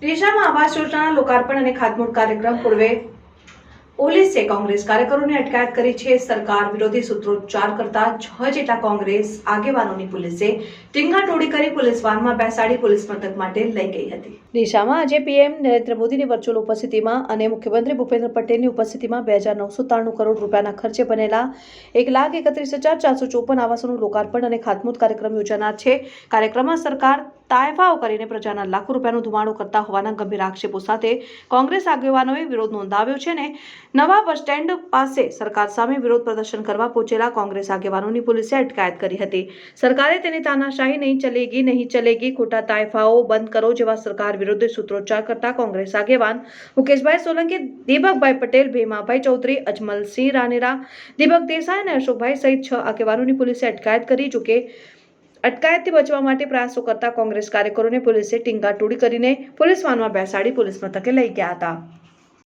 દેશામાં આવાસ યોજનાના લોકાર્પણ અને ખાતમુહૂર્ત કાર્યક્રમ પૂર્વે પોલીસે કોંગ્રેસ કાર્યકરોની અટકાયત કરી છે. સરકાર વિરોધી સૂત્રોચ્ચાર કરતા છ જેટલા કોંગ્રેસ આગેવાનોની પોલીસે ટીંગાટોળી કરી પોલીસ વાનમાં બેસાડી પોલીસ મથક માટે લઈ ગઈ હતી. દિશામાં આજે પીએમ નરેન્દ્ર મોદીની વર્ચ્યુઅલ ઉપસ્થિતિમાં અને મુખ્યમંત્રી ભૂપેન્દ્ર પટેલની ઉપસ્થિતિમાં બે હજાર નવસો ત્રાણું કરોડ રૂપિયાના ખર્ચે બનેલા એક લાખ એકત્રીસ હજાર ચારસો ચોપન આવાસોનું લોકાર્પણ અને ખાતમુહૂર્ત કાર્યક્રમ યોજાનાર છે. કાર્યક્રમમાં સરકાર તાયફાઓ કરીને પ્રજાના લાખો રૂપિયાનું ધુમાડો કરતા હોવાના ગંભીર આક્ષેપો સાથે કોંગ્રેસ આગેવાનોએ વિરોધ નોંધાવ્યો છે ને નવા બસ સ્ટેન્ડ પાસે સરકાર સામે વિરોધ પ્રદર્શન કરવા પહોંચેલા કોંગ્રેસ આગેવાનોની પોલીસે અટકાયત કરી હતી. સરકારે તેની તાનાશાહી નહીં ચલેગી નહીં ચલેગી ખોટા તાયફાઓ બંધ કરો જેવા સરકાર વિરુદ્ધ સૂત્રોચ્ચાર કરતા કોંગ્રેસ આગેવાન મુકેશભાઈ સોલંકી, દીપકભાઈ પટેલ, ભીમાભાઈ ચૌધરી, અજમલસિંહ રાનેરા, દીપક દેસાઈ અને અશોકભાઈ સહિત છ આગેવાનોની પોલીસે અટકાયત કરી જોકે અટકાયતથી બચવા માટે પ્રયાસો કરતા કોંગ્રેસ કાર્યકરોને પોલીસે ટીંગાટોળી કરીને પોલીસ વાનમાં બેસાડી પોલીસ મથકે લઈ ગયા હતા.